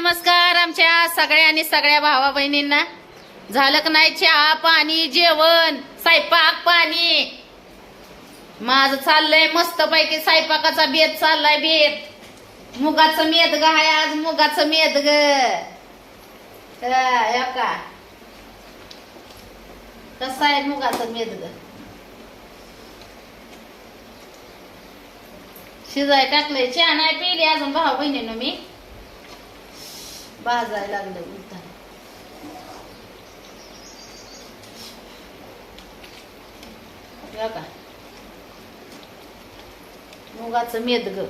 नमस्कार आमच्या सगळ्या आणि सगळ्या भावा बहिणींना. झालं का नाही चहा पाणी जेवण स्वयंपाक पाणी? माझं चाललंय मस्त पैकी स्वयंपाकाचा बेत चाललाय बेत. मुगाचं मेद ग आहे आज मुगाचं मेद ग. कसा का? कसं आहे मुगाचं मेद ग? शिजाय टाकलंय. चहा नाही पिली अजून भाऊ बहिणीनं मी. भाजायला लागलं उलटा का मुगाचं मेदग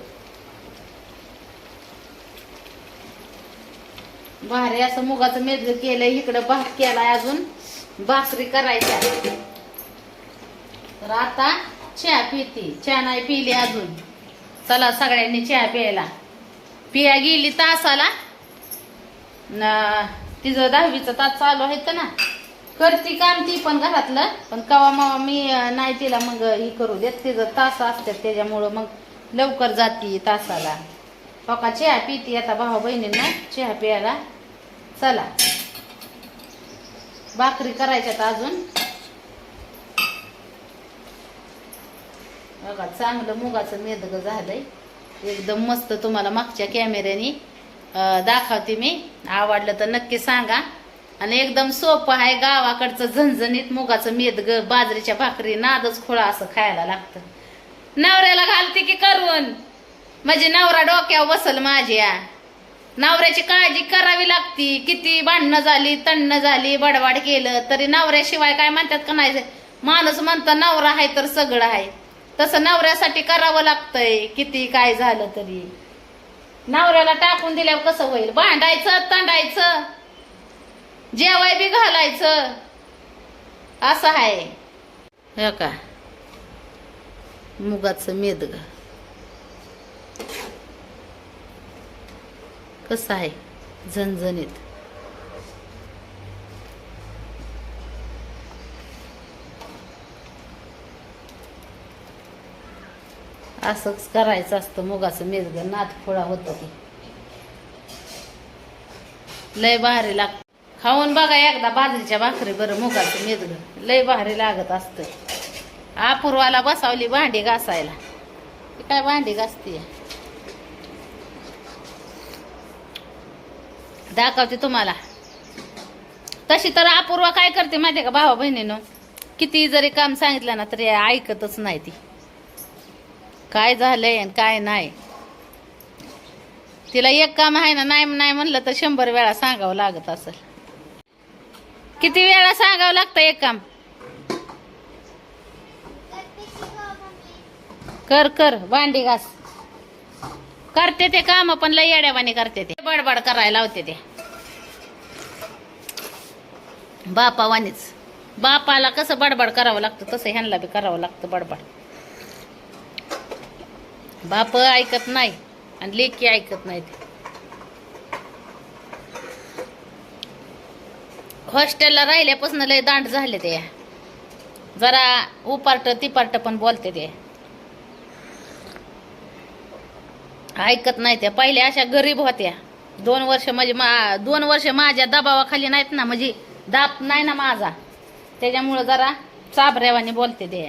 भारी असं मुगाचं मेदग केलंय. इकडं भात केलाय अजून. बासरी करायच्या. तर आता चहा पिती. चहा नाही पिली अजून. चला सगळ्यांनी चहा प्यायला. पिया गेली तासाला. तिचं दहावीचं तास चालू आहे तर ना. करती काम ती पण घरातलं पण कवा मावा मी नाही तिला मग ही करू देत. तिचं तास असतात त्याच्यामुळं मग लवकर जाती तासाला. पका चहा पिती आता भाऊ बहिणींना चहा प्यायला. चला. भाकरी करायच्यात अजून. बघा चांगलं मुगाचं मेदग झालंय. एकदम मस्त तुम्हाला मागच्या कॅमेऱ्याने दाखवते मी. आवडलं तर नक्की सांगा. आणि एकदम सोपं आहे गावाकडचं झणझणीत मुगाचं मेदग बाजरीच्या भाकरी नादच खोळा असं खायला लागतं. नवऱ्याला घालते की करून? म्हणजे नवरा डोक्यावर बसल माझ्या. नवऱ्याची काळजी करावी लागती. किती भांडणं झाली तण्ण झाली बडवाड केलं तरी नवऱ्याशिवाय काय म्हणतात का नाही? माणूस म्हणतं नवरा आहे तर सगळं आहे. तसं नवऱ्यासाठी करावं लागतंय. किती काय झालं तरी. नवऱ्याला टाकून दिल्यावर कसं होईल? भांडायचं तांडायचं जेवाय बी घालायचं. असं आहे. हे का? मुगाचं मेदग कसं आहे? झणझणीत. असंच करायचं असतं. मुगाचं मेजगं नात फोळा होतं की. लय भारी लाग खाऊन बघा एकदा बाजरीच्या भाकरी बरं मुगाचं मेदग लय भारी लागत असतं. अपूर्वाला बसावली भांडी घासायला. ती काय भांडी घासते दाखवते तुम्हाला. तशी तर अपूर्वा काय करते माहिती का भावा बहिणीनं किती जरी काम सांगितलं ना तरी ऐकतच नाही ती. काय झालंय आणि काय नाही. तिला एक काम आहे ना नाही नाही म्हणलं तर शंभर वेळा सांगावं लागत असेल. किती वेळा सांगावं लागतं एक काम? कर कर भांडी घास. करते ते काम पण लय येड्यावानी करते ते. बडबड करायला लावते ते. बापावानीच. बापाला कसं बडबड करावं लागतं तसं ह्यांना बी करावं लागतं बडबड. बाप ऐकत नाही आणि लेकी ऐकत नाहीत हॉस्टेलला राहिल्यापासून लय दांड झाले ते. जरा उपार्ट तिपार्ट पण बोलते ते. ऐकत नाही त्या. पहिल्या अशा गरीब होत्या. दोन वर्ष म्हणजे मा दोन वर्ष माझ्या दबावाखाली नाहीत ना म्हणजे दाब नाही ना माझा. त्याच्यामुळं जरा चाबऱ्यावानी बोलते ते.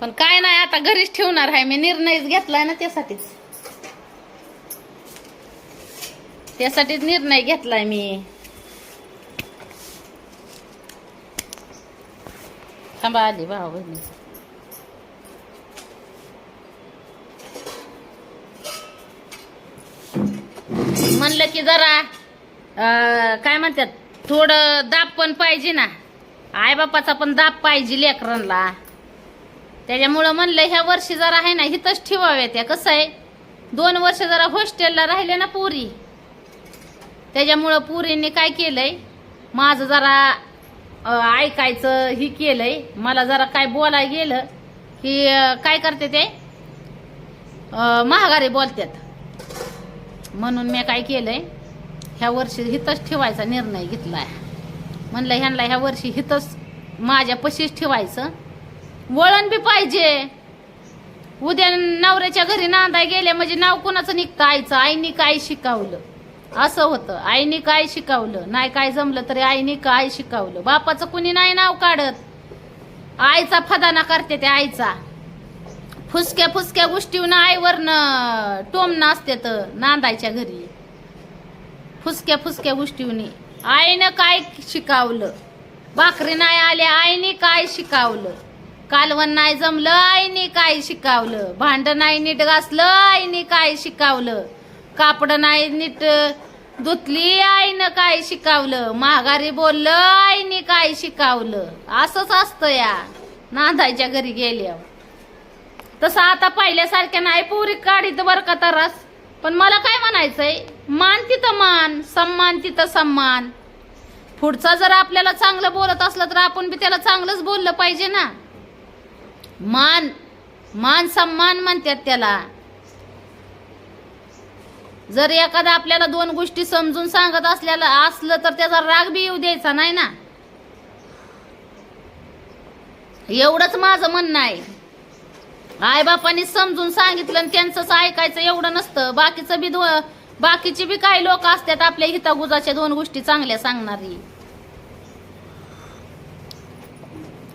पण काय नाही आता घरीच ठेवणार आहे मी. निर्णयच घेतलाय ना त्यासाठीच. त्यासाठीच निर्णय घेतलाय मी. थांबा आली भाऊ बहिणी. म्हणलं की जरा काय म्हणतात थोडं दाब पण पाहिजे ना. आईबापाचा पण दाब पाहिजे लेकरांना. त्याच्यामुळं म्हणलं ह्या वर्षी जरा आहे ना हिथंच ठेवाव्या त्या कसं आहे? दोन वर्ष जरा हॉस्टेलला राहिले ना पुरी. त्याच्यामुळं पुरीने काय केलंय? माझं जरा ऐकायचं ही केलंय. मला जरा काय बोलाय गेलं की काय करते ते? महागारी बोलतात म्हणून मी काय केलंय? ह्या वर्षी हिथंच ठेवायचा निर्णय घेतलाय. म्हणलं ह्यांना ह्या वर्षी हिथंच माझ्या पशीच ठेवायचं. वळण बी पाहिजे. उद्या नवऱ्याच्या घरी नांदाय गेले म्हणजे नाव कोणाचं निघतं? आईचं. आईनी काय शिकवलं? असं होतं. आईनी काय शिकवलं? नाही काय जमलं तरी आईने काय शिकवलं? बापाचं कुणी नाही नाव काढत. आईचा फदाना करते ते आईचा. फुसक्या फुसक्या गोष्टीहून आईवरनं टोमणं असते तर नांदायच्या घरी. फुसक्या फुसक्या गोष्टीहून आईनं काय शिकावलं? भाकरी नाही आल्या आईने काय शिकावलं? कालवण नाही जमलं आईने काय शिकावलं? भांड नाही नीट घासलं आईने काय शिकावलं? कापड नाही नीट धुतली आईनं काय शिकावलं? महागारी बोललं आईने काय शिकावलं? असंच असतं या. नांदायच्या घरी गेल्यावर. तसं आता पहिल्यासारख्या नाही पुरी काढीत बर का तरास. पण मला काय म्हणायचंय? मान तिथं मान सम्मान तिथं सम्मान. पुढचा जर आपल्याला चांगलं बोलत असलं तर आपण बी त्याला चांगलंच बोललं पाहिजे ना. मान मान सम्मान म्हणतात त्याला. जर एखादा आपल्याला दोन गोष्टी समजून सांगत असल्याला असलं तर त्याचा राग बी येऊ द्यायचा नाही ना? एवढंच माझं म्हणणं आहे. आई बापांनी समजून सांगितलं आणि त्यांचंच ऐकायचं एवढं नसतं. बाकीचं बी दो बाकीचे बी काही लोक असतात आपल्या हितागुजाच्या दोन गोष्टी चांगल्या सांगणारी.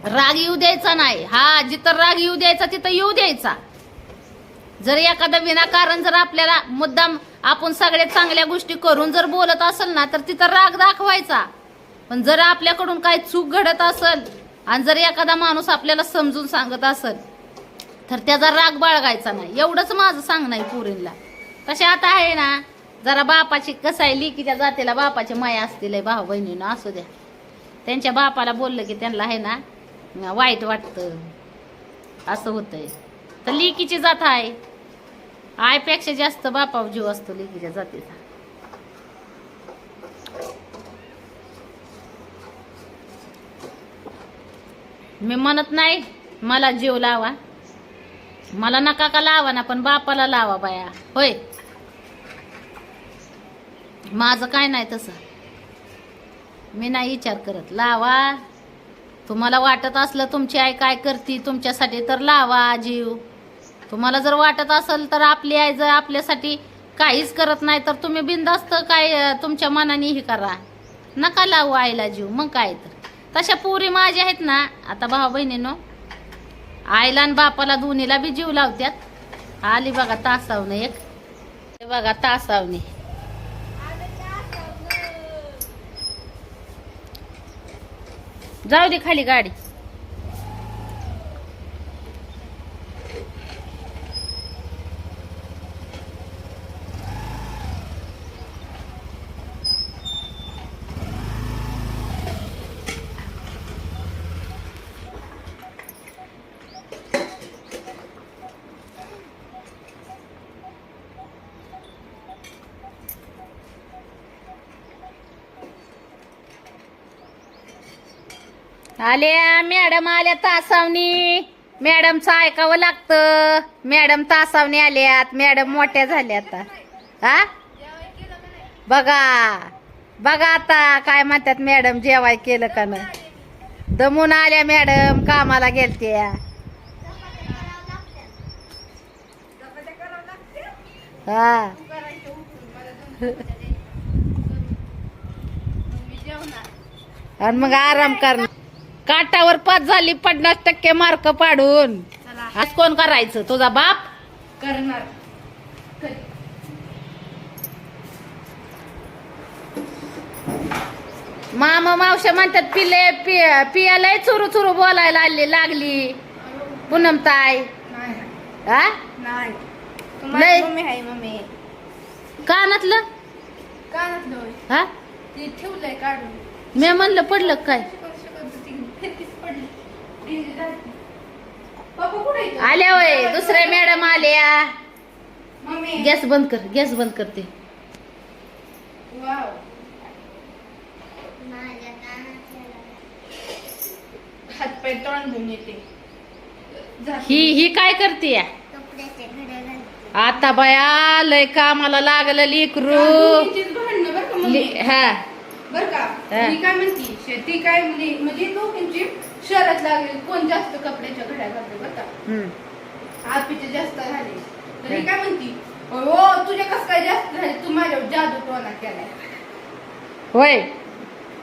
राग येऊ द्यायचा नाही. हा जिथं राग येऊ द्यायचा तिथं येऊ द्यायचा. जर एखादा विनाकारण जर आपल्याला मुद्दाम आपण सगळ्या चांगल्या गोष्टी करून जर बोलत असेल ना तर तिथं राग दाखवायचा. पण जर आपल्याकडून काही चूक घडत असेल आणि जर एखादा माणूस आपल्याला समजून सांगत असेल तर त्याचा राग बाळगायचा नाही. एवढंच माझं सांगणं आहे पुरीला. तसे आता आहे ना जरा बापाची कसं आहे लिकीच्या जातीला बापाची माया असतील भाऊ बहिणीनं असू द्या. त्यांच्या बापाला बोललं की त्यांना आहे ना वाईट वाटतं. असं होतंय. तर लेकीची जात आहे. आईपेक्षा जास्त बापा जीव असतो लेकीच्या जातीचा. मी म्हणत नाही मला जीव लावा. मला नका का लावा ना पण बापाला लावा बाया. होय. माझं काय नाही तसं. मी नाही विचार करत. लावा. तुम्हाला वाटत असलं तुमची आई काय करते तुमच्यासाठी तर लावा जीव. तुम्हाला जर वाटत असेल तर आपली आई जर आपल्यासाठी काहीच करत नाही तर तुम्ही बिंदास्त काय तुमच्या मनाने हे करा. नका लावू आईला जीव मग काय तर. तशा पोरी माझ्या आहेत ना आता भाऊ बहिणीनो आईला आणि बापाला दोन्हीला बी जीव लावत्यात. आली बघा तासावणे एक. बघा तासावणे जाऊ दे खाली गाडी. आल्या मॅडम आल्या तासावनी. मॅडमचं ऐकावं लागतं. मॅडम तासावनी आल्यात. मॅडम मोठ्या झाल्या आता. हा बघा. बघा आता काय म्हणतात मॅडम जेवाय केलं का नाही. दमून आल्या मॅडम कामाला गेलत्या. हा. आणि मग आराम कर काटावर पाच झाली पन्नास टक्के मार्क पाडून. आज कोण करायचं? तुझा बाप? करणार. मामा मावशा म्हणतात पिले पि- पियालय चुरू चुरू बोलायला आली लागली. पूनम हा मम्मी कानातलं? कानातलं. हा? मी म्हणलं पडलं काय शिकवत शिकवत ती फिरतीच पडली. ती जाती. पप्पा कुठे आहे? आल्या वय दुसऱ्या मॅडम आल्या. मम्मी. गॅस बंद कर गॅस बंद करते. तोंड येते. ही ही काय करते? आता बया लय कामाला लागलं लेकरू. हा. बरं का? हा. मी काय म्हणती शेती काय म्हणजे म्हणजे दोघींची शहरात लागली कोण जास्त कपड्याच्या घड्या घालते बरं का. आरपीचे जास्त झाले. तरी काय? म्हणती? हो तुझे कस काय जास्त झाले? तू माझ्यावर जादू टोना केलाय. होय.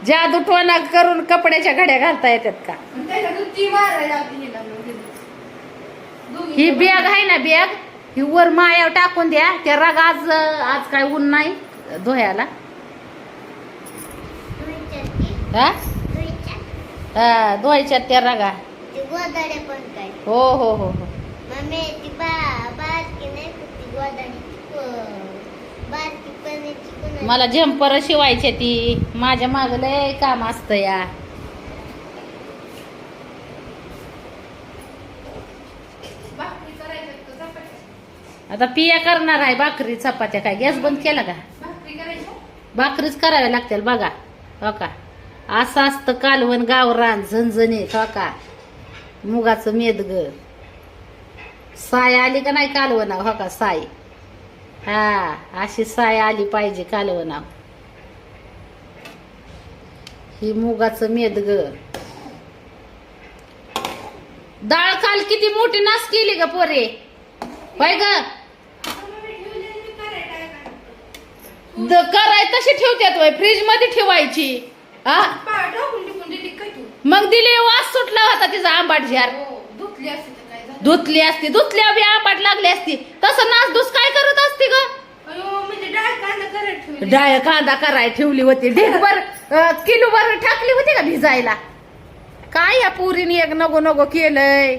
जादू टोना करून कपड्याच्या घड्या घालता येतात का? त्याच्यातून ती मारायला ही बॅग आहे ना बॅग ही वर मायावर टाकून द्या. त्या राग आज आज काय ऊन नाही धुयाला. हा? हा धुवायच्यात त्या रागा. गोदाडे पण काय? हो हो हो हो. मम्मी ती बा बारकी नाही का ती गोदाडीची बारकी पण्याची कोण मला झंपर शिवायचे ती. माझ्या माग लय काम असतं या? आता पिया करणार आहे भाकरी चपात्या काय? गॅस बंद केला का? भाकरीच कराव्या लागतील बघा. हो का? असं असतं कालवण गावरान झणझणीत हो का? मुगाचं मेदग साय आली का नाही कालवणा हो का साय? हा अशी साय आली पाहिजे कालवणा ही मुगाचं मेदग डाळ काल किती मोठी नास केली ग पोरे. होय ग. करायला द- कराय तशी ठेवत्यात वय फ्रीजमध्ये ठेवायची. हा मग दिली वास सुटला होता तिचा आंबाट झार. हो धुतली असते धुतल्या बी आंबाट लागली असती. तसं नाच धुस काय करत असती ग? म्हणजे डाळ कांदा कराय ठेवली. होती. ढेकभर किलो भर टाकली होती का भिजायला? काय या पुरीने एक नको नको केलंय?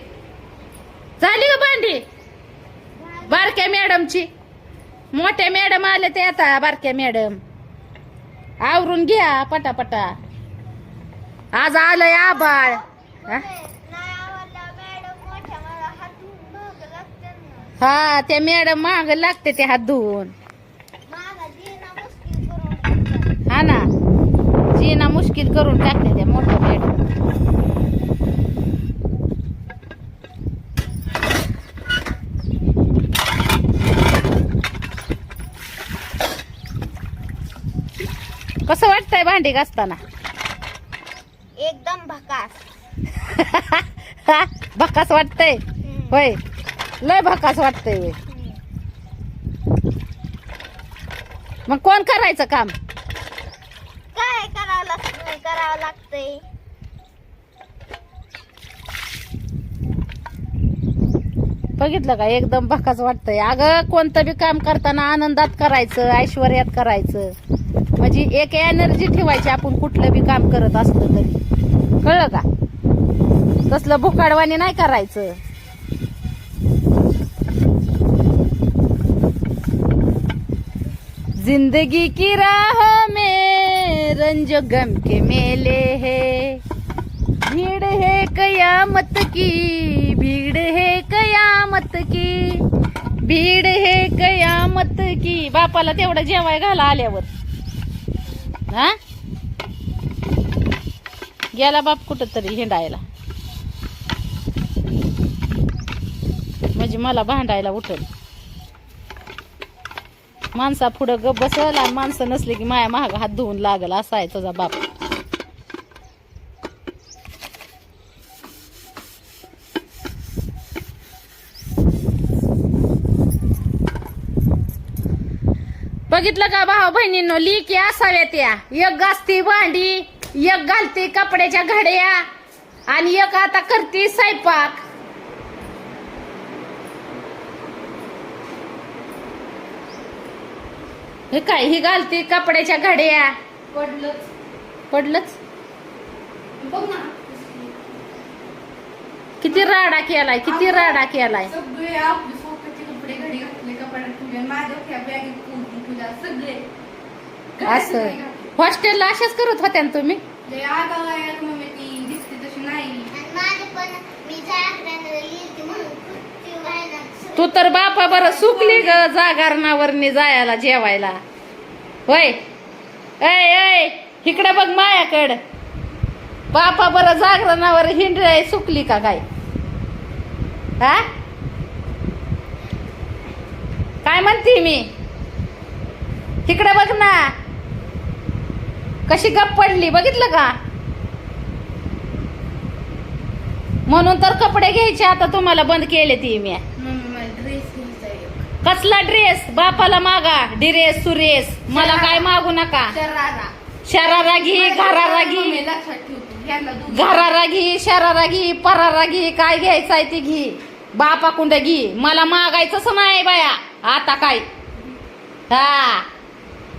झाली का भांडी? बारक्या मॅडमची. मोठ्या मॅडम आले ते आता बारक्या मॅडम. आवरून घ्या पटापटा. आज आलंय आबाळ हा? हा त्या मॅडम माग लागते ते हात धुवून. हा ना जीना मुश्किल करून टाकते त्या मोठ्या मॅडम कसं वाटतंय भांडी घासताना? एकदम भकास. भकास वाटतंय? होय. लय भकास वाटतंय होय मग कोण करायचं काम? काय करावं लागतं करावं लागतंय? बघितलं का? एकदम भकास वाटतंय. अगं कोणतं बी काम करताना आनंदात करायचं ऐश्वर्यात करायचं. म्हणजे एक एनर्जी ठेवायची आपण कुठलं बी काम करत असलं तरी. कळलं का? तसलं भुकाडवाणी नाही करायचं. जिंदगी की राह में रंज गम के मेले है. भीड़ है कयामत की भीड़ है कयामत की. भीड़ है कयामत की. बापाला तेवढं जेवाय घाला आल्यावर. हा? गेला बाप कुठं तरी हिंडायला. म्हणजे मला भांडायला उठल. माणसा पुढं गप बसल आणि माणसं नसली की माया महाग हात धुवून लागल असा आहे तुझा बाप. बघितलं का भाऊ बहिणींनो? लिकी असाव्या त्या. एक गाजती भांडी एक घालती कपड्याच्या घड्या आणि एक आता करते स्वयंपाक. हे काय ही घालती कपड्याच्या घड्या? पडलंच. पडलंच? बघ ना. किती राडा केलाय किती राडा केलाय. सगळे आपले स्वतःचे कपडे घडी घातले कपड्यात माझ्या बॅगेत असं. हॉस्टेलला अशाच करत होत्या ना तुम्ही? ती दिसते तशी नाही. आणि माझं पण मी जागरण लिहिते म्हणून खूप जीव आहे ना. तू तर बापा बरं सुकली ग जागरणावरनी जायला जेवायला. होय. ऐ ऐ इकडे बघ मायाकड. बापा बरं जागरणावर हिंड सुकली का काय? हा काय म्हणते मी? इकडे बघ ना. कशी गप पडली बघितलं का? म्हणून तर कपडे घ्यायचे आता तुम्हाला बंद केले ती मी. कसला ड्रेस बापाला मागा. ड्रेस सुरेस. मला काय मागू नका. शरारा. शरारा घे घरारा घे. घरारा घे शरारा घे परारा घे काय घ्यायचंय ते घे. बापा कुंड घे. मला मागायचंच नाही बाया. आता काय? हा.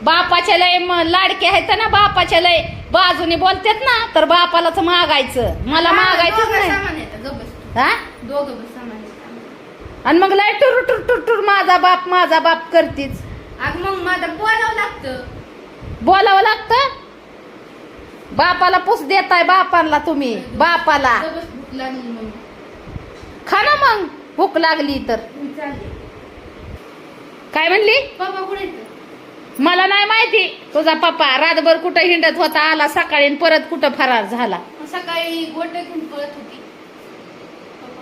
बापाच्या लय लाडके आहेत ना बापाच्या लय. बाजूने बोलतात ना तर बापालाच मागायचं. मला मागायचंच दोघं नाही. हा. आणि मग लय टुर टुर टुर टुर माझा बाप माझा बाप करतीच. अगं मग माझं बोलावं लागतं. बोलावं लागतं? बापाला पुस देताय बापाला तुम्ही बापाला. खा ना मग भूक लागली तर. काय म्हणली? पप्पा कुठे? मला नाही माहिती. तुझा पप्पा रातभर कुठं हिंडत होता आला सकाळी आणि परत कुठं फरार झाला. सकाळी गोट घेऊन पळत होती.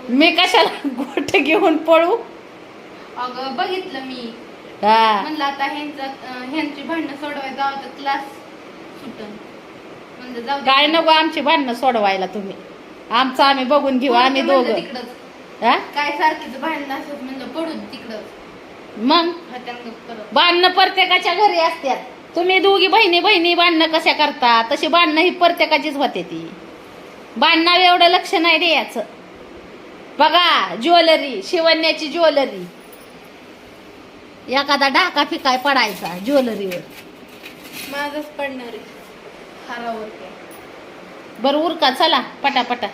मी कशाला गोट घेऊन पळू? अगं बघितलं मी. म्हणलं आता ह्यांचा भांडणं सोडवायला जावं तर क्लास सुटन. काय नको आमची भांडणं सोडवायला तुम्ही. आमचं आम्ही बघून घेऊ आम्ही दोघं. हा? काय सारखीच भांडणं असत म्हणलं पडू तिकडं मग? परत भांडणं प्रत्येकाच्या घरी असतात तुम्ही दोघी बहिणी बहिणी भांडणं कशा करता? तशी भांडणं ही प्रत्येकाचीच होते ती. भांडणावर एवढं लक्ष नाही द्यायचं. बघा ज्वेलरी शिवण्याची ज्वेलरी. एखादा ढाका फिकाय पडायचा ज्वेलरीवर. माझच पडणार आहे. हारावर काय. बरं उरका चला पटापटा.